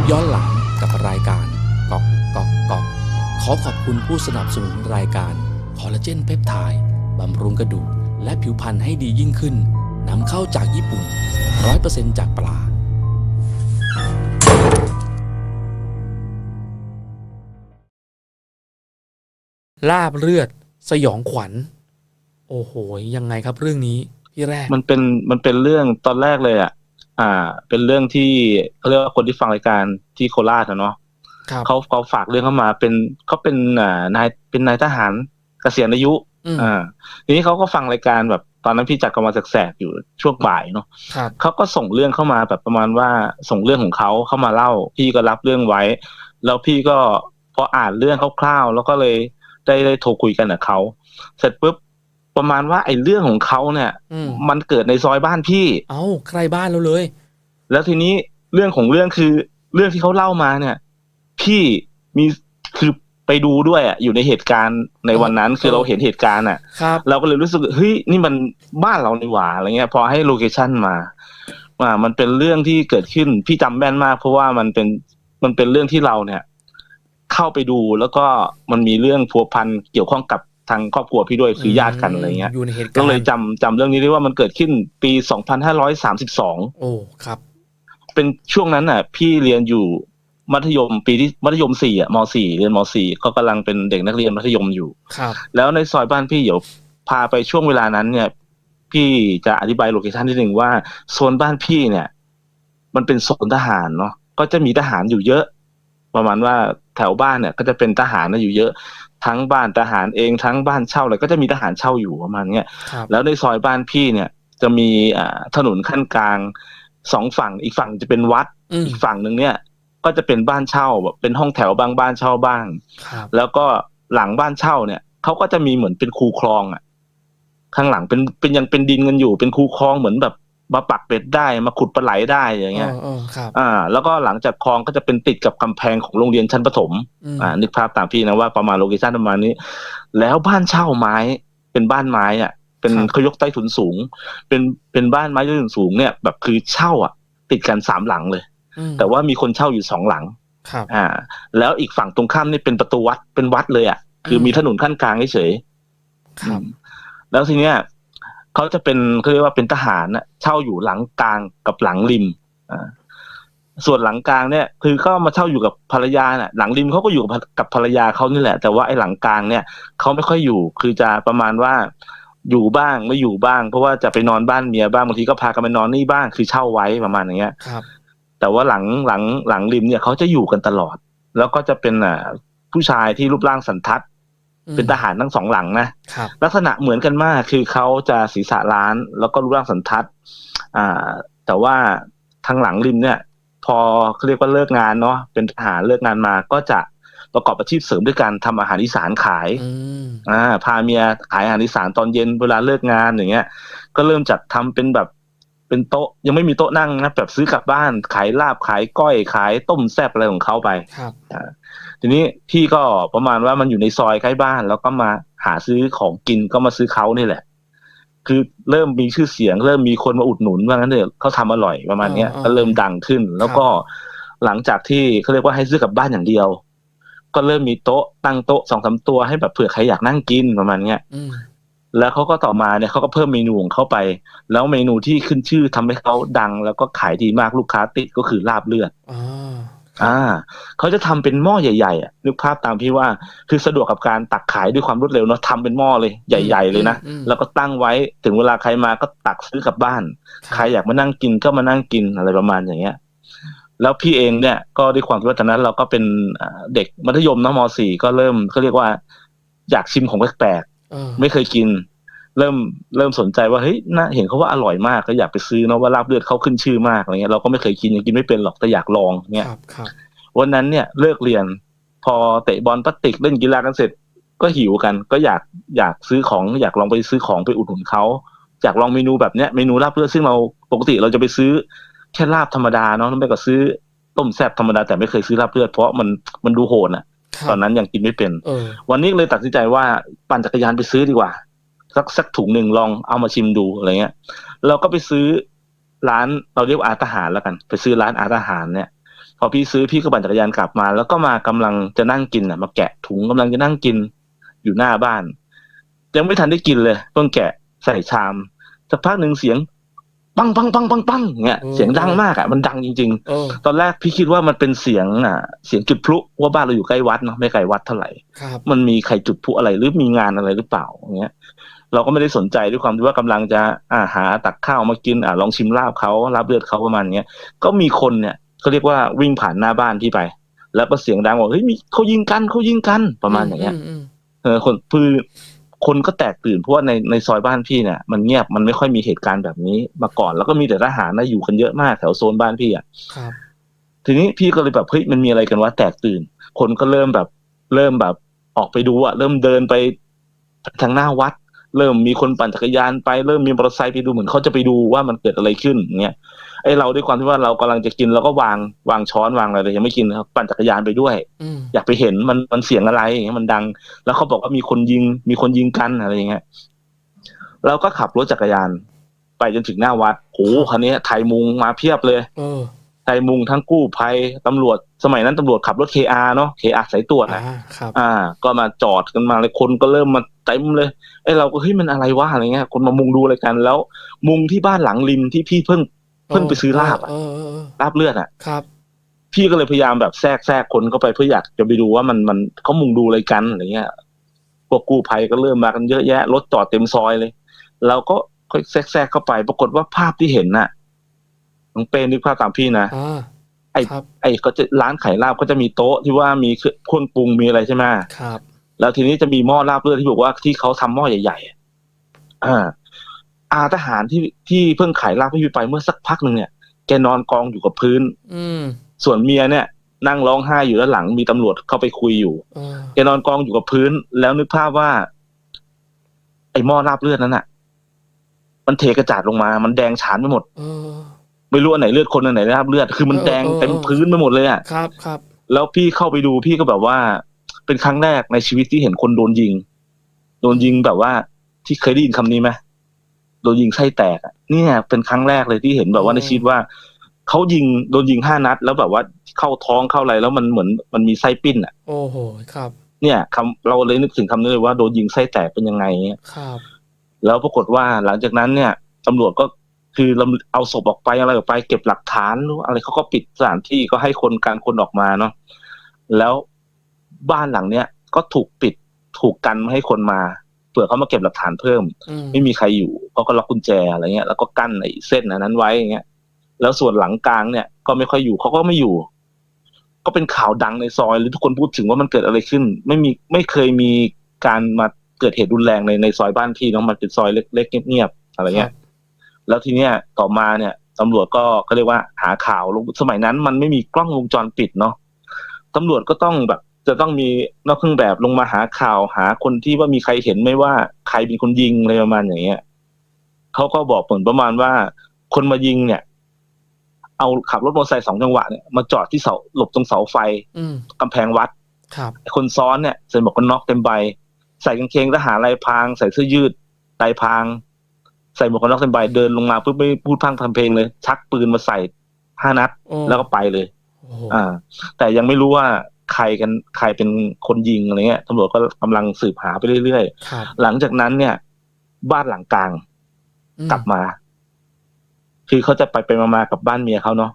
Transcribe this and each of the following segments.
ปย้อนหลังกับรายการกอกกอกกอกขอขอบคุณผู้สนับสนุนรายการคอลลาเจนเพปไทด์บำรุงกระดูกและผิวพรรณให้ดียิ่งขึ้นนำเข้าจากญี่ปุ่น 100%จากปลาลาบเลือดสยองขวัญ โอ้โห ยังไงครับเรื่องนี้พี่แรก มันเป็นมันเป็นเรื่องตอนแรกเลยอะ อ่า เป็นเรื่องที่เขาเรียกว่าคนที่ฟังรายการที่โคราชอะเนาะครับเขาเขาฝากเรื่องเข้ามาเป็นเขาเป็นอ่านายเป็นนายทหารเกษียณอายุอืมอ่าทีนี้เขาก็ฟังรายการแบบตอนนั้นพี่จัดกำลังแสกๆอยู่ช่วงบ่ายเนาะครับเขาก็ส่งเรื่องเข้ามาแบบประมาณว่าส่งเรื่องของเขาเข้ามาเล่า พี่ก็รับเรื่องไว้ แล้วพี่ก็พออ่านเรื่องคร่าวๆแล้วก็เลยได้ได้โทรคุยกันกับเขาเสร็จปุ๊บ ประมาณว่าไอ้เรื่องของเขาเนี่ยอืมมันเกิดในซอยบ้านพี่ เอ้าใกล้บ้านเราเลย แล้วทีนี้เรื่องของเรื่องคือเรื่องที่เขาเล่ามาเนี่ย พี่มีคือไปดูด้วยอะอยู่ในเหตุการณ์ในวันนั้นคือเราเห็นเหตุการณ์อะครับเราก็เลยรู้สึกเฮ้ยนี่มันบ้านเรานี่หว่าอะไรเงี้ย พอให้โลเคชั่นมาว่ามันเป็นเรื่องที่เกิดขึ้นพี่จำแม่นมาก เพราะว่ามันเป็นมันเป็นเรื่องที่เราเนี่ย เข้าไปดูแล้วก็มันมีเรื่องพัวพันเกี่ยวข้องกับ ทางครอบครัวพี่ด้วยคือญาติกันอะไรเงี้ยอยู่ในเหตุการณ์ก็เลยจำจำเรื่องนี้ได้ว่ามันเกิดขึ้นปี2532โอ้ครับ เป็นช่วงนั้นน่ะ พี่เรียนอยู่มัธยมปีที่มัธยมสี่อะมสี่เรียนมสี่ก็กำลังเป็นเด็กนักเรียนมัธยมอยู่ครับแล้วในซอยบ้านพี่เดี๋ยวพาไปช่วงเวลานั้นเนี่ย พี่จะอธิบายโลเคชั่นนิดหนึ่งว่าโซนบ้านพี่เนี่ย มันเป็นโซนทหารเนาะก็จะมีทหารอยู่เยอะ ประมาณว่าแถวบ้านเนี่ย ก็จะเป็นทหารนะอยู่เยอะ ทั้งบ้านทหารเองทั้งบ้านเช่าอะไรก็จะมีทหารเช่าอยู่ประมาณเนี้ยครับแล้วในซอยบ้านพี่เนี่ย จะมีอ่าถนนขั้นกลางสองฝั่งอีกฝั่งจะเป็นวัดอืมอีกฝั่งหนึ่งเนี่ย ก็จะเป็นบ้านเช่าแบบเป็นห้องแถวบางบ้านเช่าบ้างครับแล้วก็หลังบ้านเช่าเนี่ยเขาก็จะมีเหมือนเป็นคูคลองอะข้างหลังเป็นเป็นยังเป็นดินกันอยู่เป็นคูคลองเหมือนแบบ มาปักเป็ดได้มาขุดปลาไหลได้อย่างเงี้ยเออเออครับอ่า แล้วก็หลังจากคลองก็จะเป็นติดกับกำแพงของโรงเรียนชั้นประถมอืมอ่า นึกภาพตามพี่นะว่าประมาณโลเคชั่นประมาณนี้ แล้วบ้านเช่าไม้ เป็นบ้านไม้อะ เป็นเขายกใต้ถุนสูง เป็นเป็นบ้านไม้ใต้ถุนสูงเนี่ยแบบคือเช่าอะ ติดกันสามหลังเลยอืมแต่ว่ามีคนเช่าอยู่สองหลังครับอ่า แล้วอีกฝั่งตรงข้ามนี่เป็นประตูวัดเป็นวัดเลยอะ คือมีถนนขั้นกลางเฉยๆครับอืมแล้วทีเนี้ย เขาจะเป็นเขาเรียกว่าเป็นทหารน่ะเช่าอยู่หลังกลางกับหลังริมอ่าส่วนหลังกลางเนี่ย คือก็มาเช่าอยู่กับภรรยาน่ะ หลังริมเขาก็อยู่กับกับภรรยาเขานี่แหละ แต่ว่าไอ้หลังกลางเนี่ยเขาไม่ค่อยอยู่ คือจะประมาณว่าอยู่บ้างไม่อยู่บ้าง เพราะว่าจะไปนอนบ้านเมียบ้างบางทีก็พากันไปนอนนี่บ้างคือเช่าไว้ประมาณอย่างเงี้ยครับ แต่ว่าหลังหลังหลังริมเนี่ยเขาจะอยู่กันตลอด แล้วก็จะเป็นอ่าผู้ชายที่รูปร่างสันทัดอืม เป็นทหารทั้งสองหลังนะครับลักษณะเหมือนกันมากคือเขาจะศีรษะล้าน แล้วก็รูปร่างสันทัด อ่า แต่ว่าทางหลังริมเนี่ย พอเขาเรียกว่าเลิกงานเนาะเป็นทหารเลิกงานมาก็จะประกอบอาชีพเสริมด้วยการทำอาหารอีสานขายอืมอ่าพาเมียขายอาหารอีสานตอนเย็นเวลาเลิกงานอย่างเงี้ย ก็เริ่มจากทำเป็นแบบ เป็นโต๊ะยังไม่มีโต๊ะนั่งนะแบบซื้อกลับบ้านขายลาบขายก้อยขายต้มแซ่บอะไรของเขาไปครับทีนี้พี่ก็ประมาณว่ามันอยู่ในซอยใกล้บ้าน แล้วก็มาหาซื้อของกินก็มาซื้อเขานี่แหละ คือเริ่มมีชื่อเสียง เริ่มมีคนมาอุดหนุนว่างั้นเถอะเขาทำอร่อยประมาณเนี้ยอ่าก็เริ่มดังขึ้น แล้วก็หลังจากที่เขาเรียกว่าให้ซื้อกลับบ้านอย่างเดียว ก็เริ่มมีโต๊ะตั้งโต๊ะสองสามตัวให้แบบเผื่อใครอยากนั่งกินประมาณเนี้ยอืม แล้วเขาก็ต่อมาเนี่ยเขาก็เพิ่มเมนูของเขาไป แล้วเมนูที่ขึ้นชื่อทำให้เขาดัง แล้วก็ขายดีมากลูกค้าติดก็คือลาบเลือดอ่าอ่าเขาจะทำเป็นหม้อใหญ่ๆอะนึกภาพตามพี่ว่าคือสะดวกกับการตักขายด้วยความรวดเร็วเนาะทำเป็นหม้อเลยใหญ่ ๆ เลยนะอืมแล้วก็ตั้งไว้ถึงเวลาใครมาก็ตักซื้อกลับบ้าน ใครอยากมานั่งกินก็มานั่งกินอะไรประมาณอย่างเงี้ยแล้วพี่เองเนี่ยก็ด้วยความที่ว่าตอนนั้นเราก็เป็นอ่าเด็กมัธยมเนอะมสี่ก็เริ่มเขาเรียกว่า อยากชิมของแปลกๆเออไม่เคยกิน เริ่มเริ่มสนใจว่าเฮ้ยน่าเห็นเขาว่าอร่อยมากก็อยากไปซื้อเนาะว่าลาบเลือดเขาขึ้นชื่อมากอะไรเงี้ยเราก็ไม่เคยกินยังกินไม่เป็นหรอกแต่อยากลองเงี้ยครับครับวันนั้นเนี่ยเลิกเรียน พอเตะบอลพลาสติกเล่นกีฬากันเสร็จ ก็หิวกัน ก็อยากอยากซื้อของ อยากลองไปซื้อของไปอุดหนุนเขาอยากลองเมนูแบบเนี้ยเมนูลาบเลือดซึ่งเราปกติเราจะไปซื้อแค่ลาบธรรมดาเนาะไม่ก็ซื้อต้มแซ่บธรรมดาแต่ไม่เคยซื้อลาบเลือดเพราะมันมันดูโหดอะครับตอนนั้นยังกินไม่เป็นเออวันนี้เลยตัดสินใจว่าปั่นจักรยานไปซื้อดีกว่า สักสักถุงหนึ่งลองเอามาชิมดูอะไรเงี้ย เราก็ไปซื้อร้านเราเรียกว่าอาทหารแล้วกัน ไปซื้อร้านอาทหารเนี่ย พอพี่ซื้อพี่ก็ปั่นจักรยานกลับมา แล้วก็มากำลังจะนั่งกินอะ มาแกะถุงกำลังจะนั่งกินอยู่หน้าบ้าน ยังไม่ทันได้กินเลยเพิ่งแกะใส่ชามสักพักหนึ่งเสียงปังปังปังปังปังเงี้ยเสียงดังมากอะมันดังจริงๆเออตอนแรกพี่คิดว่ามันเป็นเสียงอะ เสียงจุดพลุเพราะว่าบ้านเราอยู่ใกล้วัดเนาะไม่ไกลวัดเท่าไหร่ครับมันมีใครจุดพลุอะไรหรือมีงานอะไรหรือเปล่าอย่างเงี้ย เราก็ไม่ได้สนใจด้วยความที่ว่ากำลังจะอาหาตักข้าวมากินอ่าลองชิมลาบเขาลาบเลือดเขาประมาณเนี้ยก็มีคนเนี่ยเขาเรียกว่าวิ่งผ่านหน้าบ้านที่ไป แล้วก็เสียงดังบอกเฮ้ยมีเขายิงกันเขายิงกันประมาณอย่างเงี้ยมมเออคนคือคนก็แตกตื่นเพราะว่าในในซอยบ้านพี่เนี่ยมันเงียบมันไม่ค่อยมีเหตุการณ์แบบนี้มาก่อน แล้วก็มีแต่ทหารนะอยู่กันเยอะมากแถวโซนบ้านพี่อะครับทีนี้พี่ก็เลยแบบเฮ้ยมันมีอะไรกันวะแตกตื่น คนก็เริ่มแบบเริ่มแบบออกไปดูอะเริ่มเดินไปทางหน้าวัด เริ่มมีคนปั่นจักรยานไป เริ่มมีมอเตอร์ไซค์ไปดูเหมือนเขาจะไปดูว่ามันเกิดอะไรขึ้นอย่างเงี้ยไอเราด้วยความที่ว่าเรากำลังจะกินเราก็วางวางช้อนวางอะไรเลยยังไม่กินนะครับปั่นจักรยานไปด้วยอืมอยากไปเห็นมันมันเสียงอะไรอย่างเงี้ยมันดัง แล้วเขาบอกว่ามีคนยิงมีคนยิงกันอะไรอย่างเงี้ยเราก็ขับรถจักรยาน ไปจนถึงหน้าวัดโอ้โหคันนี้ไทยมุงมาเพียบเลยเออไทยมุงทั้งกู้ภัยตำรวจ สมัยนั้นตำรวจขับรถ KR เนาะ KR สายตรวจอ่านะครับอ่า ก็มาจอดกันมาเลยคนก็เริ่มมาเต็มเลยไอ้เราก็เฮ้ยมันอะไรวะอะไรเงี้ย คนมามุงดูอะไรกัน แล้ว มุงที่บ้านหลังริมที่พี่เพิ่งเพิ่งไปซื้อลาบอะเออเออเออลาบเลือดอะครับพี่ก็เลยพยายามแบบแทรกแทรกคนเข้าไปเพื่ออยากจะไปดูว่ามันมันเขามุงดูอะไรกันอะไรเงี้ยพวกกู้ภัยก็เริ่มมากันเยอะแยะรถจอดเต็มซอยเลย เราก็ค่อยแทรกแทรกเข้าไป ปรากฏว่าภาพที่เห็นน่ะน้องเป้นึกภาพตามพี่นะอ่า ไอ้ครับไอ้ก็จะร้านขายลาบก็จะมีโต๊ะที่ว่ามีเครื่องปรุงมีอะไรใช่ไหมครับ แล้วทีนี้จะมีหม้อลาบเลือดที่บอกว่าที่เขาทำหม้อใหญ่ๆอะอ่าอาทหารที่ที่เพิ่งขายลาบให้พี่ไปเมื่อสักพักหนึ่งเนี่ยแกนอนกองอยู่กับพื้น อืมส่วนเมียเนี่ย นั่งร้องไห้อยู่ด้านหลังมีตำรวจเข้าไปคุยอยู่ เออแกนอนกองอยู่กับพื้น แล้วนึกภาพว่า ไอ้หม้อลาบเลือดนั้นน่ะ มันเทกระจาดลงมา มันแดงฉานไปหมด เออ ไม่รู้อันไหนเลือดคนอันไหนลาบเลือดคือมันเออแดงเออเต็มพื้นไปหมดเลยอะครับครับแล้วพี่เข้าไปดูพี่ก็แบบว่า เป็นครั้งแรกในชีวิตที่เห็นคนโดนยิง โดนยิงแบบว่า ที่เคยได้ยินคำนี้ไหมโดนยิงไส้แตกอะเนี่ยเป็นครั้งแรกเลยที่เห็นแบบว่าในชีวิตว่าเขายิงโดนยิงห้านัด แล้วแบบว่าเข้าท้องเข้าอะไรแล้วมันเหมือนมันมีไส้ปิ้นอะ โอ้โหครับ เนี่ยคำเราเลยนึกถึงคำนี้เลยว่าโดนยิงไส้แตกเป็นยังไงเนี่ยครับ แล้วปรากฏว่าหลังจากนั้นเนี่ยตำรวจก็ คือลำเอาศพออกไปอะไรออกไป เก็บหลักฐานหรืออะไรเขาก็ปิดสถานที่ก็ให้คนการคนออกมาเนาะแล้วบ้านหลังเนี้ยก็ถูกปิดถูกกันไม่ให้คนมาเผื่อเขามาเก็บหลักฐานเพิ่มอืมไม่มีใครอยู่เขาก็ล็อกกุญแจอะไรเงี้ยแล้วก็กั้นไอ้เส้นอันนั้นไว้อย่างเงี้ย แล้วส่วนหลังกลางเนี่ย ก็ไม่ค่อยอยู่เขาก็ไม่อยู่ ก็เป็นข่าวดังในซอยหรือทุกคนพูดถึงว่ามันเกิดอะไรขึ้น ไม่มีไม่เคยมีการมาเกิดเหตุรุนแรงในในซอยบ้านพี่เนาะมันเป็นซอยเล็กๆเงียบๆอะไรเงี้ย แล้วทีเนี้ยต่อมาเนี่ยตำรวจก็ก็เรียกว่าหาข่าวลงสมัยนั้นมันไม่มีกล้องวงจรปิดเนาะตำรวจก็ต้องแบบจะต้องมีนอกเครื่องแบบลงมาหาข่าวหาคนที่ว่ามีใครเห็นไหมว่าใครเป็นคนยิงอะไรประมาณอย่างเงี้ยเขาก็บอกผลประมาณว่าคนมายิงเนี่ย เอาขับรถมอเตอร์ไซค์สองจังหวะเนี่ยมาจอดที่เสาหลบตรงเสาไฟอืมกำแพงวัดครับคนซ้อนเนี่ยใส่หมวกกันน็อกเต็มใบ ใส่กางเกงทหารลายพราง ใส่เสื้อยืดลายพราง ใส่หมวกกันน็อกเต็มใบเดินลงมาปุ๊บไม่พูดพรังทำเพลงเลย ชักปืนมาใส่ห้านัดโอ้แล้วก็ไปเลย โอ้โหอ่า แต่ยังไม่รู้ว่าใครกันใครเป็นคนยิงอะไรเงี้ยตำรวจก็กำลังสืบหาไปเรื่อยครับๆ หลังจากนั้นเนี่ย บ้านหลังกลางอืมกลับมา คือเขาจะไปไปมาๆกับบ้านเมียเขาเนาะ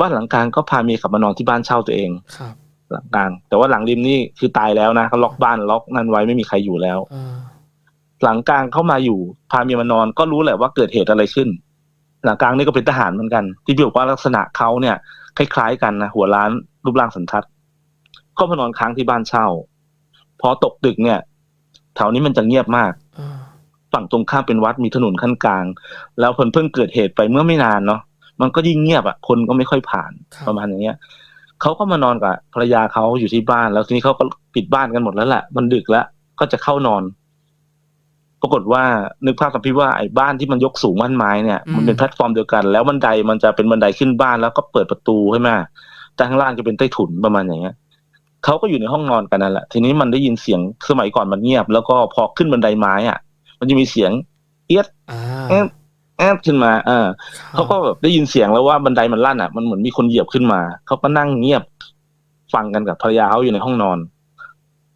บ้านหลังกลางก็พาเมียกลับมานอนที่บ้านเช่าตัวเอง ครับหลังกลาง แต่ว่าหลังริมนี่คือตายแล้วนะเขาล็อกบ้านล็อกนั่นไว้ไม่มีใครอยู่แล้ว อ่า หลังกลางเข้ามาอยู่พาเมียมานอนก็รู้แหละว่าเกิดเหตุอะไรขึ้น หลังกลางนี่ก็เป็นทหารเหมือนกัน ที่พี่บอกว่าลักษณะเขาเนี่ย คล้ายๆกันนะหัวล้านรูปร่างสันทัดก็มานอนค้างที่บ้านเช่า พอตกดึกเนี่ยแถวนี้มันจะเงียบมากอ่าฝั่งตรงข้ามเป็นวัดมีถนนขั้นกลาง แล้วเพิ่งเพิ่งเกิดเหตุไปเมื่อไม่นานเนาะมันก็ยิ่งเงียบอะ คนก็ไม่ค่อยผ่านครับประมาณอย่างเงี้ยเขาก็มานอนกับภรรยาเขาอยู่ที่บ้าน แล้วทีนี้เขาก็ปิดบ้านกันหมดแล้วแหละมันดึกแล้วก็จะเข้านอน ปรากฏว่านึกภาพกับพี่ว่าไอ้บ้านที่มันยกสูงบ้านไม้เนี่ยมันเป็นแพลตฟอร์มเดียวกัน แล้วบันไดมันจะเป็นบันไดขึ้นบ้านแล้วก็เปิดประตูใช่ไหมแต่ข้างล่างจะเป็นใต้ถุนประมาณอย่างเงี้ยเขาก็อยู่ในห้องนอนกันนั่นแหละทีนี้มันได้ยินเสียงสมัยก่อนมันเงียบ แล้วก็พอขึ้นบันไดไม้อะ มันจะมีเสียงเอียดอ่าเอ๊ะแอดขึ้นมาเออเขาก็แบบได้ยินเสียงแล้วว่าบันไดมันลั่นอะมันเหมือนมีคนเหยียบขึ้นมาเขาก็นั่งเงียบฟังกันกับภรรยาเขาอยู่ในห้องนอน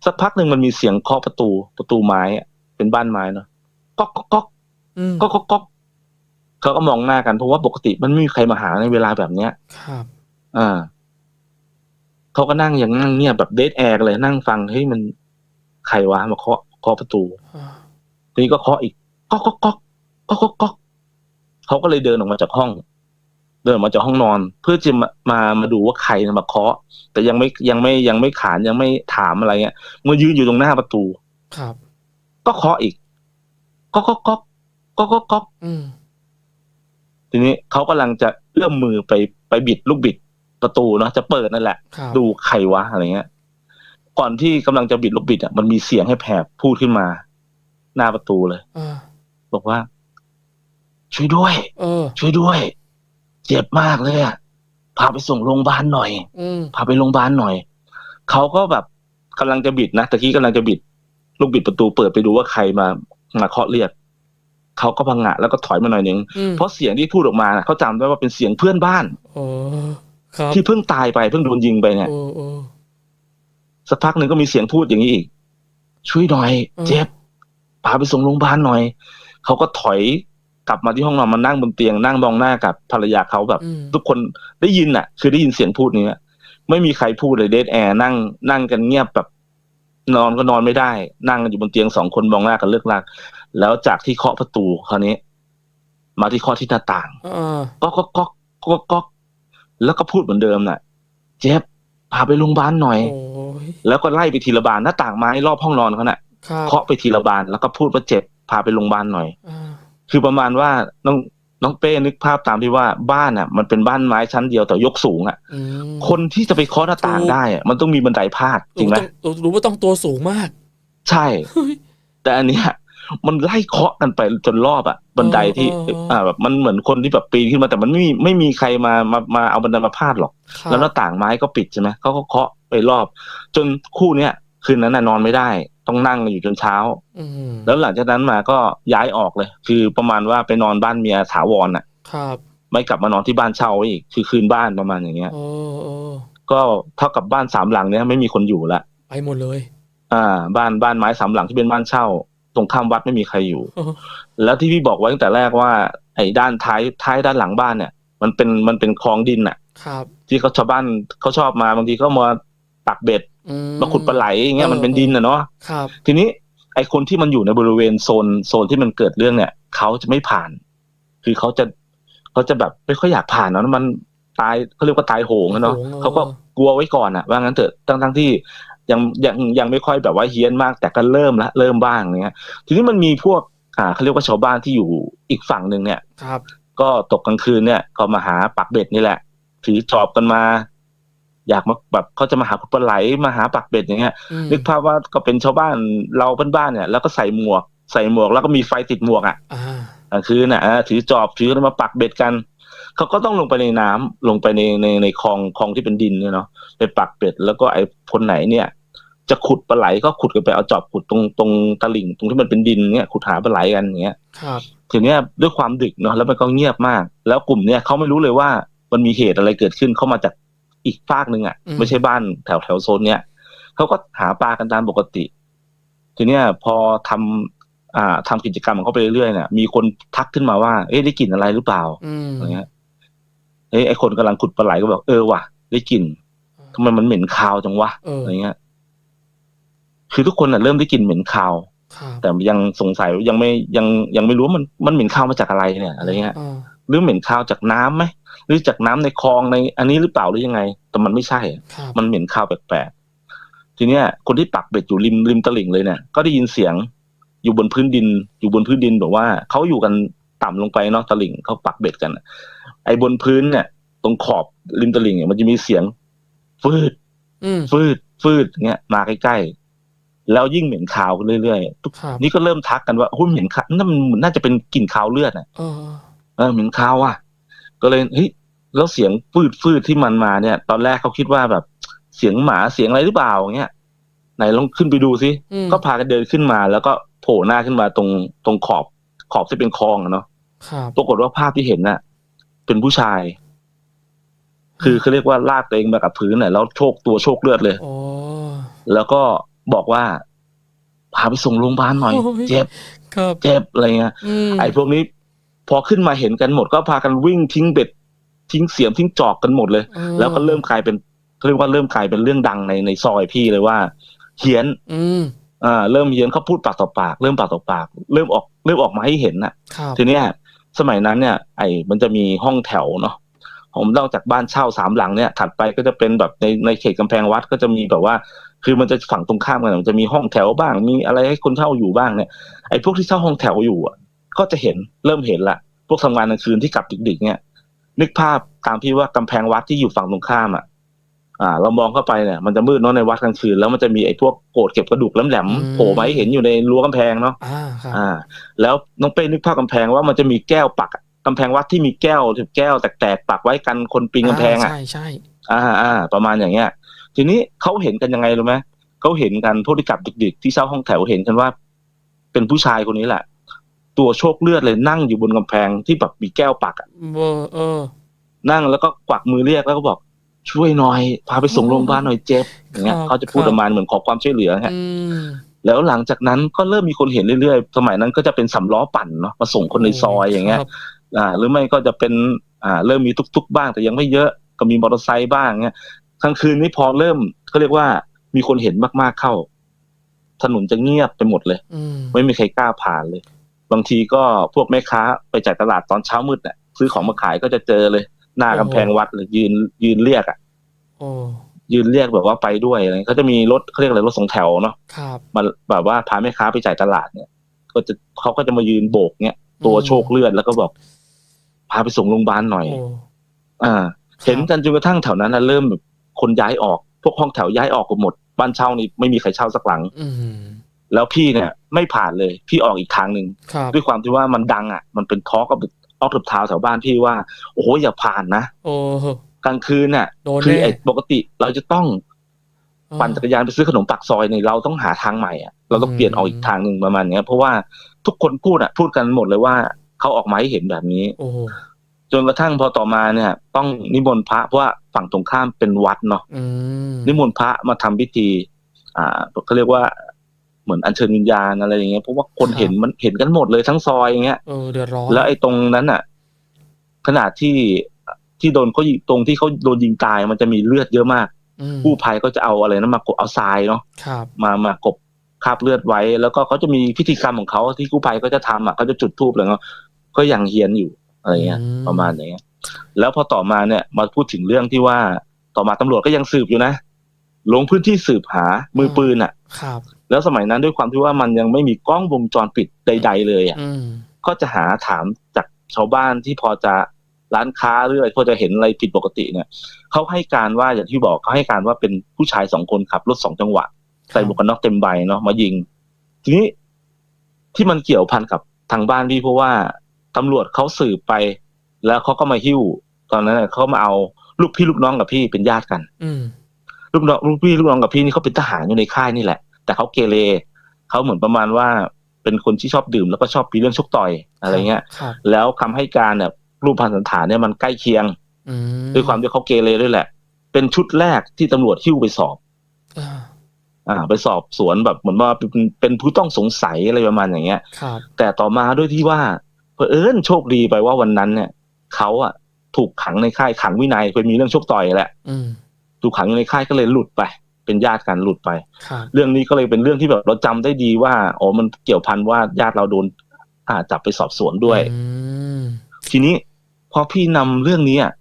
สักพักหนึ่งมันมีเสียงเคาะประตูประตูไม้อะ เป็นบ้านไม้เนาะก๊อกก๊อกก๊อกอืมก๊อกก๊อกก๊อกเขาก็มองหน้ากันเพราะว่าปกติมันไม่มีใครมาหาในเวลาแบบเนี้ยครับอ่าเขาก็นั่งอย่างนั่งเงียบแบบเดทแอร์เลยนั่งฟังเฮ้ยมันใครวะมาเคาะเคาะประตูอ่าทีนี้ก็เคาะอีกก๊อกก๊อกก๊อกก๊อกก๊อกก๊อกเขาก็เลยเดินออกมาจากห้อง เดินออกมาจากห้องนอน เพื่อจะมามามาดูว่าใครมาเคาะ แต่ยังไม่ยังไม่ยังไม่ขานยังไม่ถามอะไรเงี้ยมายืนอยู่ตรงหน้าประตูครับ ก็เคาะอีกก๊อกก๊อกก๊อกก๊อกก๊อกก๊อกอืมทีนี้เขากำลังจะเอื้อมมือไปไปบิดลูกบิดประตูเนาะจะเปิดนั่นแหละครับดูใครวะอะไรเงี้ย ก่อนที่กำลังจะบิดลูกบิดอะมันมีเสียงให้แผบพูดขึ้นมา หน้าประตูเลยอ่าบอกว่า ช่วยด้วยเออ ช่วยด้วย เจ็บมากเลยอะพาไปส่งโรงพยาบาลหน่อยอืมพาไปโรงพยาบาลหน่อยเขาก็แบบกำลังจะบิดนะตะกี้กำลังจะบิด ลูกบิดประตูเปิดไปดูว่าใครมามาเคาะเรียกเขาก็พังงะแล้วก็ถอยมาหน่อยหนึงอืมเพราะเสียงที่พูดออกมาน่ะเขาจำได้ว่าเป็นเสียงเพื่อนบ้านโอ้ครับที่เพิ่งตายไปเพิ่งโดนยิงไปเนี่ยโอ้โอ้สักพักหนึ่งก็มีเสียงพูดอย่างนี้อีกช่วยหน่อยอืมเจ็บพาไปส่งโรงพยาบาลหน่อยเขาก็ถอยกลับมาที่ห้องนอนมานั่งบนเตียงนั่งมองหน้ากับภรรยาเขาแบบอืมทุกคนได้ยินอะ คือได้ยินเสียงพูดนี้อะไม่มีใครพูดเลยเดทแอร์นั่งนั่งกันเงียบแบบ นอนก็นอนไม่ได้ นั่งกันอยู่บนเตียงสองคนมองหน้ากันเลิกลากแล้วจากที่เคาะประตูคราวนี้ มาที่เคาะที่หน้าต่างอ่าก๊อกก๊อกก๊อกก๊อกก๊อกแล้วก็พูดเหมือนเดิมน่ะ เจ็บพาไปโรงพยาบาลหน่อยโอ้ยแล้วก็ไล่ไปทีละบานหน้าต่างไม้รอบห้องนอนเขาน่ะครับเคาะไปทีละบานแล้วก็พูดว่าเจ็บพาไปโรงพยาบาลหน่อยอ่าคือประมาณว่าน้อง น้องเป้นึกภาพตามที่ว่าบ้านอะ มันเป็นบ้านไม้ชั้นเดียวแต่ยกสูงอะอืมคนที่จะไปเคาะหน้าต่างถูกได้อะมันต้องมีบันไดพาดจริงไหมต้องรู้ว่าต้องตัวสูงมาก ใช่เฮ้ยแต่อันเนี้ยมันไล่เคาะกันไปจนรอบอะ บันไดที่เออเอออ่าแบบมันเหมือนคนที่แบบปีนขึ้นมาแต่มันไม่มีไม่มีใครมามามาเอาบันไดมาพาดหรอกครับแล้วหน้าต่างไม้ก็ปิดใช่ไหมเขาก็เคาะไปรอบ จนคู่เนี้ยคืนนั้นน่ะนอนไม่ได้ ต้องนั่งกันอยู่จนเช้าอืมแล้วหลังจากนั้นมาก็ย้ายออกเลย คือประมาณว่าไปนอนบ้านเมียถาวรน่ะ ครับ ไม่กลับมานอนที่บ้านเช่าอีกคือคืนบ้านประมาณอย่างเงี้ยโอ้โอ้ก็เท่ากับบ้านสามหลังเนี้ยไม่มีคนอยู่ละไปหมดเลย อ่า บ้านบ้านไม้สามหลังที่เป็นบ้านเช่า ตรงข้ามวัดไม่มีใครอยู่ แล้วที่พี่บอกไว้ตั้งแต่แรกว่า ไอ้ด้านท้ายท้ายด้านหลังบ้านเนี่ย มันเป็นมันเป็นคลองดินน่ะ ครับ ที่เขาชาวบ้านเขาชอบมาบางทีก็มาตักเบ็ด อืมาขุดปลาไหลอย่างเงี้ยเออมันเป็นดินนะเนาะครับ ทีนี้ไอคนที่มันอยู่ในบริเวณโซนโซนที่มันเกิดเรื่องเนี่ยเขาจะไม่ผ่าน คือเขาจะเขาจะแบบไม่ค่อยอยากผ่านเนอะมันตายเขาเรียกว่าตายโหงอะเนาะโหงเออเขาก็กลัวไว้ก่อนอะว่างั้นเถอะทั้งทั้งที่ยังยังยังไม่ค่อยแบบว่าเฮี้ยนมาก แต่ก็เริ่มละเริ่มบ้างเนี้ย ทีนี้มันมีพวก อ่าเขาเรียกว่าชาวบ้านที่อยู่อีกฝั่งหนึ่งเนี่ยครับ ก็ตกกลางคืนเนี่ยก็มาหาปักเบ็ดนี่แหละถือจอบกันมา อยากมาแบบเขาจะมาหาปลาไหลมาหาปักเบ็ดอย่างเงี้ยอืมนึกภาพว่าก็เป็นชาวบ้านเราบ้านๆเนี่ย แล้วก็ใส่หมวก ใส่หมวกแล้วก็มีไฟติดหมวกอะอ่ากลางคืนน่ะเออถือจอบถืออะไรมาปักเบ็ดกันเขาก็ต้องลงไปในน้ำลงไปในในในคลองคลองที่เป็นดินเนี่ยเนาะไปปักเบ็ดแล้วก็ไอ้คนไหนเนี่ย จะขุดปลาไหลก็ขุดกันไปเอาจอบขุดตรงตรงตลิ่งตรงที่มันเป็นดินเนี่ยขุดหาปลาไหลกันอย่างเงี้ยครับทีเนี้ยด้วยความดึกเนาะแล้วมันก็เงียบมาก แล้วกลุ่มเนี้ยเขาไม่รู้เลยว่ามันมีเหตุอะไรเกิดขึ้นเข้ามาจาก อีกฟากหนึ่งอะอืมไม่ใช่บ้านแถวแถวโซนเนี้ยเขาก็หาปลากันตามปกติ ทีเนี้ยพอทำอ่าทำกิจกรรมของเขาไปเรื่อยๆเนี่ยมีคนทักขึ้นมาว่า เอ๊ะได้กลิ่นอะไรหรือเปล่าอืมอะไรเงี้ยเอ้ยไอคนกำลังขุดปลาไหลก็บอกเออว่ะได้กลิ่นทำไมมันเหม็นคาวจังวะเอออะไรเงี้ย คือทุกคนอะเริ่มได้กลิ่นเหม็นคาวครับแต่ยังสงสัยยังไม่ยังยังไม่รู้ว่ามันมันเหม็นคาวมาจากอะไรเนี่ยอะไรเงี้ยอ่าห รือเหม็นคาวจากน้ำไหมหรือจากน้ำในคลองในอันนี้หรือเปล่าหรือยังไง แต่มันไม่ใช่อะครับมันเหม็นคาวแปลกๆทีเนี้ย คนที่ปักเบ็ดอยู่ริมริมตลิ่งเลยเนี่ยก็ได้ยินเสียงอยู่บนพื้นดิน อยู่บนพื้นดินแบบว่าเขาอยู่กันต่ำลงไปเนาะตลิ่งเขาปักเบ็ดกันอะไอ้บนพื้นเนี่ย ตรงขอบริมตลิ่งเนี่ยมันจะมีเสียง ฟืดอืมฟืดฟืดอย่างเงี้ยมาใกล้ๆแล้วยิ่งเหม็นคาวขึ้นเรื่อยๆทุกครับนี่ก็เริ่มทักกันว่าโอ้ยเหม็นคาวนั่นมันน่าจะเป็นกลิ่นคาวเลือดอะ เออเออเหม็นคาวอะ ก็เลยเฮ้ยแล้วเสียงฟืดฟืดที่มันมาเนี่ย ตอนแรกเขาคิดว่าแบบเสียงหมาเสียงอะไรหรือเปล่าอย่างเงี้ยไหนลองขึ้นไปดูสิอืมก็พากันเดินขึ้นมา แล้วก็โผล่หน้าขึ้นมาตรงตรงขอบ ขอบที่เป็นคลองอะเนาะครับปรากฏว่าภาพที่เห็นน่ะ เป็นผู้ชาย คือเขาเรียกว่าลากตัวเองมากับพื้นน่ะแล้วโชคตัวโชคเลือดเลยโอ้แล้วก็บอกว่าพาไปส่งโรงพยาบาลหน่อยโอ้ยเจ็บครับเจ็บอะไรเงี้ยอืมไอ้พวกนี้ พอขึ้นมาเห็นกันหมดก็พากันวิ่งทิ้งเบ็ด ทิ้งเสียมทิ้งจอกกันหมดเลยออแล้วก็เริ่มกลายเป็นเขาเรียกว่าเริ่มกลายเป็นเรื่องดังในในซอยพี่เลยว่าเฮียนอืมอ่าเริ่มเฮียนเขาพูดปากต่อปาก เริ่มปากต่อปาก เริ่มออกเริ่มออกมาให้เห็นน่ะครับทีเนี้ยสมัยนั้นเนี่ย ไอ้มันจะมีห้องแถวเนาะผมเล่าจากบ้านเช่าสามหลังเนี่ยถัดไปก็จะเป็นแบบในในเขตกำแพงวัดก็จะมีแบบว่า คือมันจะฝั่งตรงข้ามกันมันจะมีห้องแถวบ้าง มีอะไรให้คนเช่าอยู่บ้างเนี่ยไอ้พวกที่เช่าห้องแถวอยู่อะ ก็จะเห็นเริ่มเห็นละพวกทำงานกลางคืนที่กลับดึกๆเนี่ย นึกภาพตามพี่ว่ากำแพงวัดที่อยู่ฝั่งตรงข้ามอะอ่า เรามองเข้าไปเนี่ย มันจะมืดเนาะในวัดกลางคืนแล้วมันจะมีไอ้พวกโกดเก็บกระดูกแหลมๆโผล่มาให้เห็นอยู่ในรั้วกำแพงเนาะอ่าครับอ่า แล้วน้องเป้นึกภาพกำแพงว่ามันจะมีแก้วปักอะกำแพงวัดที่มีแก้วถึงแก้วแตกๆปักไว้กันคนปีนกำแพงอะใช่ใช่อ่าอ่าประมาณอย่างเงี้ย ทีนี้เขาเห็นกันยังไงรู้ไหมเขาเห็นกันพวกที่กลับดึกๆที่เช่าห้องแถวเห็นกันว่า เป็นผู้ชายคนนี้แหละ ตัวโชคเลือดเลยนั่งอยู่บนกำแพงที่แบบมีแก้วปักอะเบอร์เออ นั่งแล้วก็กวักมือเรียกแล้วก็บอกช่วยหน่อย พาไปส่งโรงพยาบาลหน่อยเจ็บอย่างเงี้ยครับเขาจะพูดครับประมาณเหมือนขอความช่วยเหลือฮะอืมแล้วหลังจากนั้นก็เริ่มมีคนเห็นเรื่อยๆ สมัยนั้นก็จะเป็นสำล้อปั่นเนาะมาส่งคนในซอยอย่างเงี้ยครับอ่า หรือไม่ก็จะเป็นอ่า เริ่มมีตุกๆบ้างแต่ยังไม่เยอะก็มีมอเตอร์ไซค์บ้างเงี้ยกลางคืนนี้พอเริ่มก็เรียกว่ามีคนเห็นมากๆเข้า ถนนจะเงียบไปหมดเลยอืมไม่มีใครกล้าผ่านเลย บางทีก็พวกแม่ค้าไปจ่ายตลาดตอนเช้ามืดเนี่ยซื้อของมาขายก็จะเจอเลย หน้ากำแพงวัดเลยยืนยืนเรียกอะโอ้ยืนเรียกแบบว่าไปด้วยอะไรเงี้ยเขาจะมีรถเขาเรียกอะไรรถสองแถวเนาะครับมาแบบว่าพาแม่ค้าไปจ่ายตลาดเนี่ย ก็จะเขาก็จะมายืนโบกเนี่ยตัวโชคเลือดแล้วก็บอก พาไปส่งโรงพยาบาลหน่อยโอ้อ่าครับเห็นกันจนกระทั่งแถวนั้นนะเริ่มแบบคนย้ายออก พวกห้องแถวย้ายออกกันหมด บ้านเช่านี่ไม่มีใครเช่าสักหลังอืม แล้วพี่เนี่ยไม่ผ่านเลยพี่ออกอีกทางหนึ่งครับด้วยความที่ว่ามันดังอะ มันเป็นทอกับออกถึบทาวแถวบ้านพี่ว่า โอ้โหอย่าผ่านนะโอ้กลางคืนน่ะโดนคือแน่ไอ้ปกติเราจะต้องปั่นจักรยานไปซื้อขนมปักซอยเนี่ยเราต้องหาทางใหม่อะเราต้องเปลี่ยนออกอีกทางหนึ่งประมาณเนี้ย เพราะว่าทุกคนพูดอะ พูดกันหมดเลยว่าเขาออกมาให้เห็นแบบนี้โอ้จนกระทั่งพอต่อมาเนี่ย ต้องนิมนต์พระเพราะว่าฝั่งตรงข้ามเป็นวัดเนาะอืมนิมนต์พระมาทำพิธี อ่าเขาเรียกว่า เหมือนอัญเชิญวิญญาณอะไรอย่างเงี้ยเพราะว่าคนเห็นมันเห็นกันหมดเลยทั้งซอยอย่างเงี้ยเออเดือดร้อนแล้วไอ้ตรงนั้นอะ ขนาดที่ที่โดนเขายิงตรงที่เขาโดนยิงตายมันจะมีเลือดเยอะมากอืมกู้ภัยก็จะเอาอะไรนะมากบเอาทรายเนาะครับมามากบคราบเลือดไว้ แล้วก็เขาจะมีพิธีกรรมของเขาที่กู้ภัยก็จะทำอะเขาจะจุดธูปอะไรเงี้ยก็ยังเฮียนอยู่อะไรเงี้ย ประมาณอย่างเงี้ย แล้วพอต่อมาเนี่ยมาพูดถึงเรื่องที่ว่าต่อมาตำรวจก็ยังสืบอยู่นะลงพื้นที่สืบหามือปืนอะ ครับ แล้วสมัยนั้นด้วยความที่ว่ามันยังไม่มีกล้องวงจรปิดใด ๆ เลยอะอืมก็จะหาถามจากชาวบ้านที่พอจะร้านค้าหรืออะไรพอจะเห็นอะไรผิดปกติเนี่ยเขาให้การว่าอย่างที่บอกเขาให้การว่าเป็นผู้ชายสองคนขับรถสองจังหวะใส่หมวกกันน็อกเต็มใบเนาะมายิง ทีนี้ที่มันเกี่ยวพันกับทางบ้านพี่เพราะว่าตำรวจเขาสืบไป แล้วเขาก็มาหิ้ว ตอนนั้นน่ะเขามาเอาลูกพี่ลูกน้องกับพี่เป็นญาติกัน อืมลูกน้องลูกพี่ลูกน้องกับพี่นี่เขาเป็นทหารอยู่ในค่ายนี่แหละ แต่เขาเกเรเขาเหมือนประมาณว่าเป็นคนที่ชอบดื่มแล้วก็ชอบปีเรื่องชกต่อยอะไรเงี้ยครับแล้วคำให้การเนี่ยรูปพันสันฐานเนี่ยมันใกล้เคียงอืมด้วยความที่เขาเกเรด้วยแหละ เป็นชุดแรกที่ตำรวจหิ้วไปสอบอ่าอ่า ไปสอบสวนแบบเหมือนว่าเป็นเป็นผู้ต้องสงสัยอะไรประมาณอย่างเงี้ยครับแต่ต่อมาด้วยที่ว่าเผอิญโชคดีไปว่าวันนั้นเนี่ยเขาอะถูกขังในค่ายขังวินัยเคยมีเรื่องชกต่อยแหละอืมถูกขังอยู่ในค่ายก็เลยหลุดไป เป็นญาติกันหลุดไปครับเรื่องนี้ก็เลยเป็นเรื่องที่แบบเราจำได้ดีว่าอ๋อมันเกี่ยวพันว่าญาติเราโดนอ่าจับไปสอบสวนด้วยอืมทีนี้พอพี่นำเรื่องนี้อะ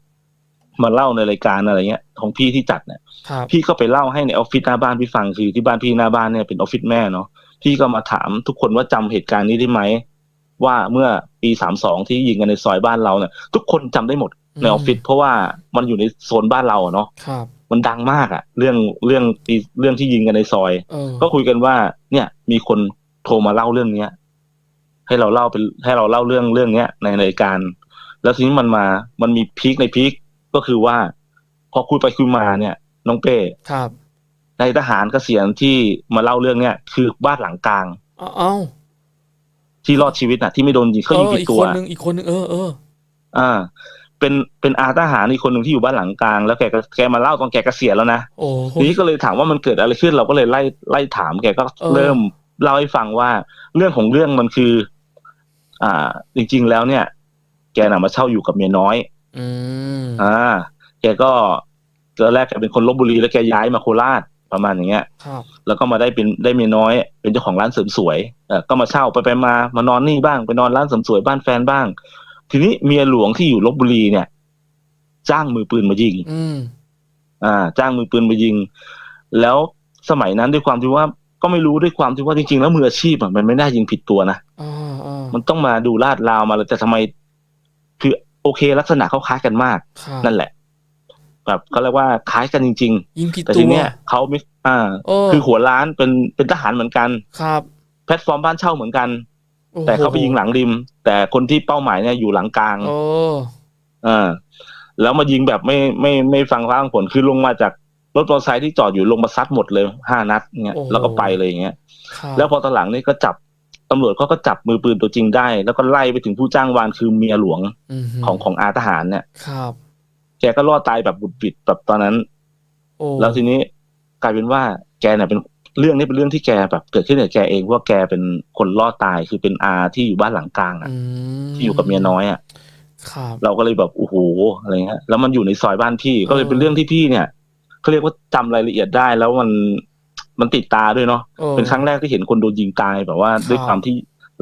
มาเล่าในรายการอะไรเงี้ย ของพี่ที่จัดเนี่ยครับพี่ก็ไปเล่าให้ในออฟฟิศหน้าบ้านพี่ฟังคือที่บ้านพี่หน้าบ้านเนี่ยเป็นออฟฟิศแม่เนาะพี่ก็มาถามทุกคนว่าจำเหตุการณ์นี้ได้ไหมว่าเมื่อปีสามสองที่ยิงกันในซอยบ้านเราเนี่ย ทุกคนจำได้หมดในออฟฟิศเพราะว่ามันอยู่ในโซนบ้านเราอะเนาะครับ มันดังมากอะเรื่องเรื่องปีเรื่องที่ยิงกันในซอยเออก็คุยกันว่า เนี่ย มีคนโทรมาเล่าเรื่องเนี้ย ให้เราเล่าเป็นให้เราเล่าเรื่องเรื่องเนี้ยในรายการ แล้วทีนี้มันมามันมีพีคในพีคก็คือว่า พอคุยไปคุยมาเนี่ย น้องเป้ครับในทหารเกษียณที่มาเล่าเรื่องเนี้ยคือบ้านหลังกลางเอาเอ้าที่รอดชีวิตน่ะที่ไม่โดนยิงเขายิงเออผิดอีกตัควนหนึ่งอีกคนหนึ่งเออเอออ่า เป็นเป็นอาทหารอีกคนหนึ่งที่อยู่บ้านหลังกลาง แล้วแกก็แกมาเล่าตอนแกเกษียณแล้วนะโอ้โหทีนี้ก็เลยถามว่ามันเกิดอะไรขึ้นเราก็เลยไล่ไล่ถามแกก็เออเริ่มเล่าให้ฟังว่าเรื่องของเรื่องมันคือ อ่า จริง ๆ แล้วเนี่ย แกน่ะมาเช่าอยู่กับเมียน้อย อืมอ่า แกก็ตอนแรกแกเป็นคนลบบุรีแล้วแกย้ายมาโคราชประมาณอย่างเงี้ยครับแล้วก็มาได้เป็นได้เมียน้อย เป็นเจ้าของร้านเสริมสวยเออก็มาเช่าไปไปมา มานอนนี่บ้างไปนอนร้านเสริมสวยบ้านแฟนบ้าง ทีนี้เมียหลวงที่อยู่ลบบุรีเนี่ย จ้างมือปืนมายิงอืมอ่า จ้างมือปืนมายิง แล้วสมัยนั้นด้วยความที่ว่าก็ไม่รู้ด้วยความที่ว่าจริงๆ แล้วมืออาชีพอะมันไม่ได้ยิงผิดตัวนะอ่าอ่ามันต้องมาดูลาดราวมาเลยแต่ทำไม คือโอเค ลักษณะเขาคล้ายกันมากครับนั่นแหละ แบบเขาเรียกว่าคล้ายกันจริงยิงผิดๆแต่ตัทีวเนี้ยเขาไม่อ่าเออคือหัวร้านเป็นเป็นทหารเหมือนกันครับ แพลตฟอร์มบ้านเช่าเหมือนกันโอ้โห แต่เขาไปยิงหลังริม แต่คนที่เป้าหมายเนี่ยอยู่หลังกลางโอ้อ่าแล้วมายิงแบบไม่ไม่ไม่ฟังฟ้างผลคือลงมาจากรถมอเตอร์ไซค์ที่จอดอยู่ลงมาซัดหมดเลยห้านัดเงี้ยแล้วก็ไปเลยอย่างเงี้ยครับแล้วพอตอนหลังนี่ก็จับตำรวจเขาก็จับมือปืนตัวจริงได้ แล้วก็ไล่ไปถึงผู้จ้างวานคือเมียหลวงมของของอาทหารเนี่ยครับแกก็รอดตายแบบบุดบิดแบบตอนนั้นโอ้แล้วทีนี้กลายเป็นว่าแกเนี่ยเป็น เรื่องนี้เป็นเรื่องที่แกแบบเกิดขึ้นกับแกเองเพราะว่าแกเป็นคนรอดตายคือเป็นอาที่อยู่บ้านหลังกลางอะอืมที่อยู่กับเมียน้อยอะครับเราก็เลยแบบโอ้โหอะไรเงี้ยแล้วมันอยู่ในซอยบ้านพี่ก็เลยเออเป็นเรื่องที่พี่เนี่ยเขาเรียกว่าจำรายละเอียดได้แล้วมันมันติดตาด้วยเนาะออเป็นครั้งแรกที่เห็นคนโดนยิงตายแบบว่าครับด้วยความที่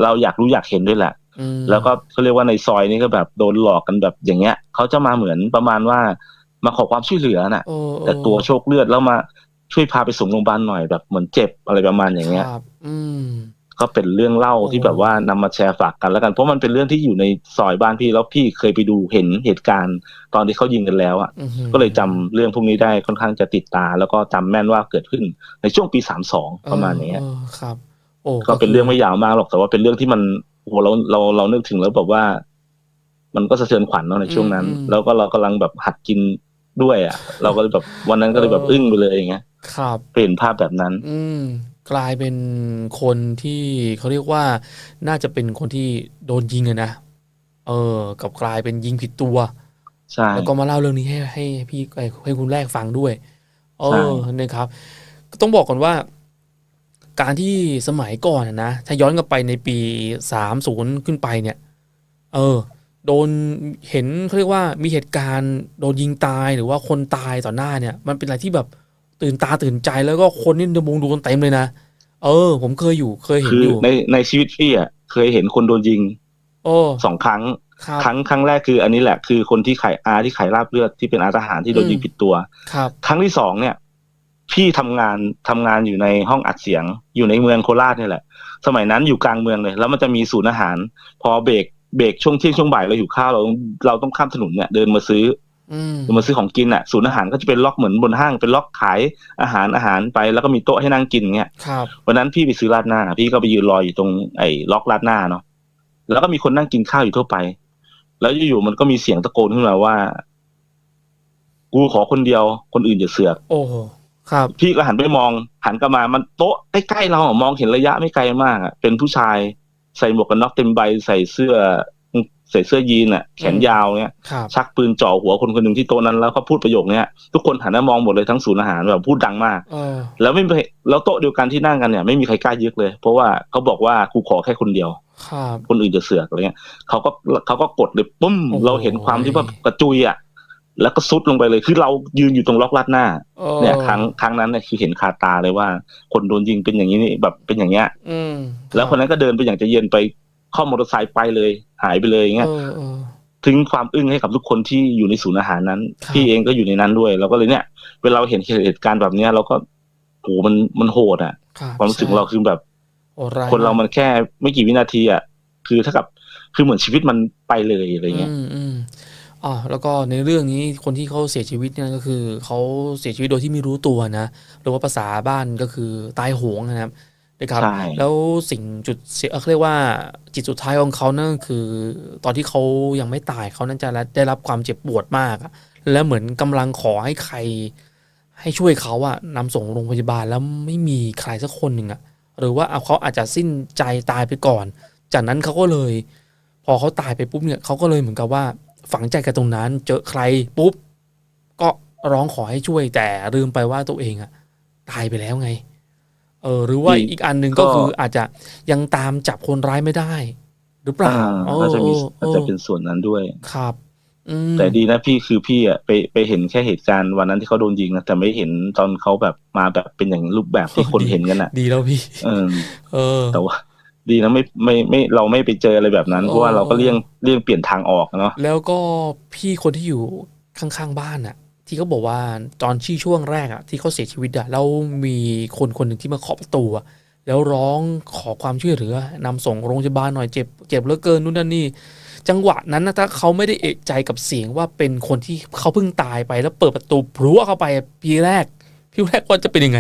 เราอยากรู้อยากเห็นด้วยแหละอืมแล้วก็เขาเรียกว่าในซอยนี้ก็แบบโดนหลอกกันแบบอย่างเงี้ยเขาจะมาเหมือนประมาณว่ามาขอความช่วยเหลือน่ะเออเออแต่ตัวโชคเลือดแล้วมา ช่วยพาไปส่งโรงพยาบาลหน่อยแบบเหมือนเจ็บอะไรประมาณอย่างเงี้ยครับ อืมก็เป็นเรื่องเล่าโอ้ที่แบบว่านำมาแชร์ฝากกันแล้วกันเพราะมันเป็นเรื่องที่อยู่ในซอยบ้านพี่แล้วพี่เคยไปดูเห็นเหตุการณ์ ตอนที่เขายิงกันแล้วอะอื้อหือก็เลยจำเรื่องพวกนี้ได้ค่อนข้างจะติดตา แล้วก็จำแม่นว่าเกิดขึ้นในช่วงปีสามสองประมาณนี้เออครับ โอ้ก็เป็นเรื่องไม่ยาวมากหรอกแต่ว่าเป็นเรื่องที่มันโอ้โหเราเราเรานึกถึงแล้วแบบว่า มันก็สะเทือนขวัญเนาะในช่วงนั้น แล้วก็เรากำลังแบบหัดกินด้วยอะ เราก็เลยแบบวันนั้นก็เลยแบบอึ้งไปเลยอย่างเงี้ย ครับ เปลี่ยนภาพแบบนั้น อืม กลายเป็นคนที่เขาเรียกว่า น่าจะเป็นคนที่โดนยิงอะนะ เออ กับกลายเป็นยิงผิดตัว ใช่ แล้วก็มาเล่าเรื่องนี้ให้ให้พี่ให้ให้คุณแรกฟังด้วย เอใช่ อนะครับก็ต้องบอกก่อนว่า การที่สมัยก่อนอะนะ ถ้าย้อนกลับไปในปีสามศูนย์ขึ้นไปเนี่ย เออ โดนเห็นเขาเรียกว่ามีเหตุการณ์ โดนยิงตายหรือว่าคนตายต่อหน้าเนี่ย มันเป็นอะไรที่แบบ ตื่นตาตื่นใจแล้วก็คนนี่ดมงดูกันเต็มเลยนะเออ ผมเคยอยู่เคยเห็นคืออยู่ในในชีวิตพี่อะเคยเห็นคนโดนยิงโอ้สองครั้งครับครั้งครั้งแรกคืออันนี้แหละคือคนที่ขายอาที่ขายลาบเลือดที่เป็นอาทหารที่โดนอืมยิงผิดตัว ครับ ครั้งที่สองเนี่ย พี่ทำงานทำงานอยู่ในห้องอัดเสียง อยู่ในเมืองโคราชนี่แหละ สมัยนั้นอยู่กลางเมืองเลย แล้วมันจะมีศูนย์อาหาร พอเบรกเบรกช่วงเที่ยงช่วงบ่ายเราอยู่ข้าวเราเราต้องข้ามถนนเนี่ยเดินมาซื้อ อืมเดินมาซื้อของกินอะศูนย์อาหารก็จะเป็นล็อกเหมือนบนห้างเป็นล็อกขายอาหารอาหารไปแล้วก็มีโต๊ะให้นั่งกินเงี้ยครับวันนั้นพี่ไปซื้อราดหน้า พี่ก็ไปยืนรออยู่ตรงไอ้ล็อกราดหน้าเนาะแล้วก็มีคนนั่งกินข้าวอยู่ทั่วไป แล้วอยู่ๆมันก็มีเสียงตะโกนขึ้นมาว่า กูขอคนเดียว คนอื่นอย่าเสือก โอ้โหครับ พี่ก็หันไปมอง หันกลับมามันโต๊ะใกล้ๆเราอะมองเห็นระยะไม่ไกลมากอะเป็นผู้ชายใส่หมวกกันน็อกเต็มใบใส่เสื้อ ใส่เสื้อยีนอะแขนยาวเนี้ยครับชักปืนจ่อหัวคนคนหนึ่งที่โต๊ะนั้นแล้วก็พูดประโยคเนี้ยทุกคนหันมามองหมดเลยทั้งศูนย์อาหารแบบพูดดังมากเออแล้วไม่มีใครแล้วโต๊ะเดียวกันที่นั่งกันเนี่ยไม่มีใครกล้ายึกเลย เพราะว่าเขาบอกว่ากูขอแค่คนเดียวครับคนอื่นจะเสือกอะไรเงี้ยเขาก็เขาก็กดเลยปุ้มโอ้โหเราเห็นความที่ว่ากระจุยอะแล้วก็ซุดลงไปเลยคือเรายืนอยู่ตรงล็อกลัดหน้าออเนี่ยครั้งครั้งนั้นเนี่ยคือเห็นคาตาเลยว่า คนโดนยิงเป็นอย่างนี้นี่แบบเป็นอย่างเงี้ยอืมแล้วคนนั้นก็เดินไปอย่างใจะเย็นไปเข้ามอเตอร์ไซค์ไปเลย หายไปเลยอย่างเงี้ยเออเออทิ้งความอึ้งให้กับทุกคนที่อยู่ในศูนย์อาหารนั้นครับพี่เองก็อยู่ในนั้นด้วยเราก็เลยเนี่ย เวลาเราเห็นเหตุการณ์แบบเนี้ยเราก็โหมันมันโหดอะครับความรู้สึกของเราคือแบบโอ้ร้ยคนเรามันแค่ไม่กี่วินาทีอะคือเท่ากับคือเหมือนชีวิตมันไปเลยอะไรเงี้ยอืมอืมอ่าแล้วก็ในเรื่องนี้คนที่เขาเสียชีวิตเนี่ยก็คือเขาเสียชีวิตโดยที่ไม่รู้ตัวนะหรือว่าภาษาบ้านก็คือตายโหงนะครับ นะครับใช่แล้วสิ่งจุดเสียเขาเรียกว่าจิตสุดท้ายของเขานั่นก็คือ ตอนที่เขายังไม่ตายเขานั่นจะได้รับความเจ็บปวดมากอะและเหมือนกำลังขอให้ใคร ให้ช่วยเขาอะนำส่งโรงพยาบาลแล้วไม่มีใครสักคนหนึ่งอะหรือว่าเอาเขาอาจจะสิ้นใจตายไปก่อน จากนั้นเขาก็เลย พอเขาตายไปปุ๊บเนี่ยเขาก็เลยเหมือนกับว่าฝังใจกับตรงนั้น เจอใครปุ๊บก็ร้องขอให้ช่วยแต่ลืมไปว่าตัวเองอะตายไปแล้วไง เออหรือว่าอีกอีกอันหนึ่งก็ก็คืออาจจะยังตามจับคนร้ายไม่ได้ หรือเปล่าอ่าเออก็จะมีเอก็อจะเป็นส่วนนั้นด้วยครับอืมแต่ดีนะพี่คือพี่อะไปไปเห็นแค่เหตุการณ์วันนั้นที่เขาโดนยิงนะแต่ไม่เห็นตอนเขาแบบมาแบบเป็นอย่างรูปแบบที่คนเห็นกันอะ ดีแล้วพี่เออเออแต่ว่าดีนะไม่ไม่ไม่เราไม่ไปเจออะไรแบบนั้นเพราะว่าโอ้เราก็เลี่ยงเลี่ยงเปลี่ยนทางออกเนาะแล้วก็พี่คนที่อยู่ข้างๆบ้านน่ะ ที่เขาบอกว่าตอนที่ช่วงแรกอะที่เขาเสียชีวิตอะแล้วมีคนคนหนึ่งที่มาเคาะประตูอะแล้วร้องขอความช่วยเหลือนำส่งโรงพยาบาลหน่อยเจ็บเจ็บเหลือเกินนู่นนั่นนี่ จังหวะนั้นนะถ้าเขาไม่ได้เอกใจกับเสียงว่าเป็นคนที่เขาเพิ่งตายไปแล้วเปิดประตูพรัวเข้าไปพี่แรกพี่แรกว่าจะเป็นยังไง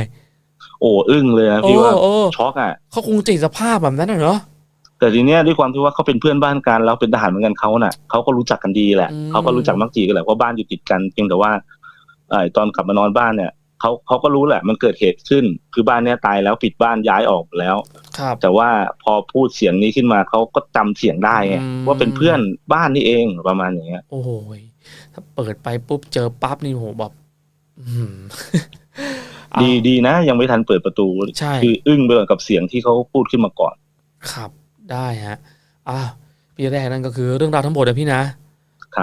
โอ้อึ้งเลยนะโอ้พี่ว่าโอ้ช็อกอะเขาคงจะเห็นสภาพแบบนั้นน่ะเนาะแต่ทีเนี้ยด้วยความที่ว่าเขาเป็นเพื่อนบ้านกันแล้วเป็นทหารเหมือนกันเขาน่ะเขาก็รู้จักกันดีแหละอืมเขาก็รู้จักมักจีกันแหละว่าบ้านอยู่ติดกันเพียงแต่ว่า ไอ้ตอนกลับมานอนบ้านเนี่ยเขาเขาก็รู้แหละ มันเกิดเหตุขึ้น คือบ้านเนี้ยตายแล้วปิดบ้านย้ายออกหมดแล้วครับแต่ว่าพอพูดเสียงนี้ขึ้นมาเขาก็จำเสียงได้ไงอืมว่าเป็นเพื่อนบ้านนี่เองประมาณอย่างเงี้ย โอ้โหยถ้าเปิดไปปุ๊บเจอปั๊บนี่โหแบบอื้อหือเอาดีดีนะ ยังไม่ทันเปิดประตูใช่คืออึ้งไปกับเสียงที่เขาพูดขึ้นมาก่อน ครับได้ฮะอะพี่แรกนั่นก็คือเรื่องราวทั้งหมดนะพี่นะ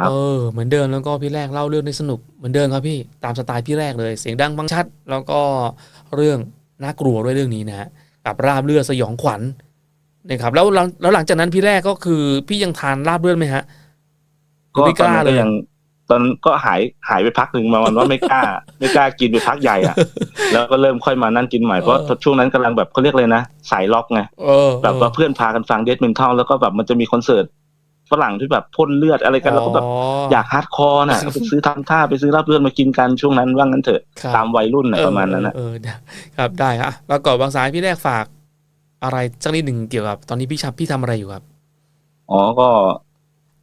ครับ เออ เหมือนเดิมแล้วก็พี่แรกเล่าเรื่องได้สนุกเหมือนเดิมครับพี่ตามสไตล์พี่แรกเลย เสียงดังฟังชัด แล้วก็เรื่องน่ากลัวด้วยเรื่องนี้นะฮะกับราบเลือดสยองขวัญนะครับแล้วหลังแล้วหลังจากนั้นพี่แรกก็คือพี่ยังทานราบเลือดไหมฮะหรือก็ไม่กตอนล้านั้นเลก็ย ยังตอนก็หายหายไปพักหนึ่งมาวันว่าไม่กล้า ไม่กล้ากินไปพักใหญ่อะ แล้วก็เริ่มค่อยมานั่งกินใหม่เพราะเออ ช่วงนั้นกำลังแบบเขาเรียกเลยนะสายล็อกไงเออแบบว่าเพื่อนพากันฟังเดสเมนทัลแล้วก็แบบมันจะมีคอนเสิร์ต ฝรั่งที่แบบพ่นเลือดอะไรกันแล้วก็แบบอยากฮาร์ดคอร์น่ะไปซื้อทำท่าไปซื้อรับเลือดมากินกันช่วงนั้นว่างั้นเถอะครับตามวัยรุ่นน่ะเออประมาณนั้นนะเออเออได้ครับได้ครับแล้วก่อนบางสายพี่แรกฝาก อะไรสักนิดหนึ่งเกี่ยวกับตอนนี้พี่ชับพี่ทำอะไรอยู่ครับอ๋อก็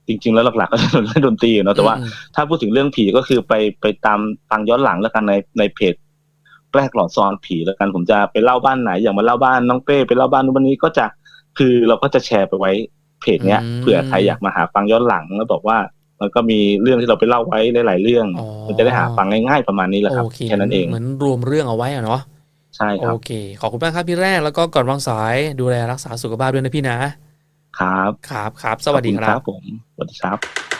จริง ๆ แล้วหลักๆก็จะเป็นเรื่องดนตรีเนาะแต่ว่าอืมถ้าพูดถึงเรื่องผีก็คือไปไปตามฟังย้อนหลังแล้วกันในในเพจแรกหลอดซอนผีแล้วกันผมจะไปเล่าบ้านไหน อย่างมาเล่าบ้านน้องเป้ไปเล่าบ้านนู้นบ้านนี้ก็จะคือเราก็จะแชร์ไปไว้ เพจเนี้ยอืมเผื่อใครอยากมาหาฟังย้อนหลังแล้วบอกว่ามันก็มีเรื่องที่เราไปเล่าไว้หลาย ๆ เรื่องอ๋อมันจะได้หาฟังง่ายๆประมาณนี้แหละครับโอเคแค่นั้นเองเหมือนรวมเรื่องเอาไว้อะเนาะใช่ครับโอเค ขอบคุณมากครับพี่แรกแล้วก็ก่อนวางสายดูแลรักษาสุขภาพด้วยนะพี่นะครับ ครับครับสวัสดีขอณครับผมสวัสดีครับ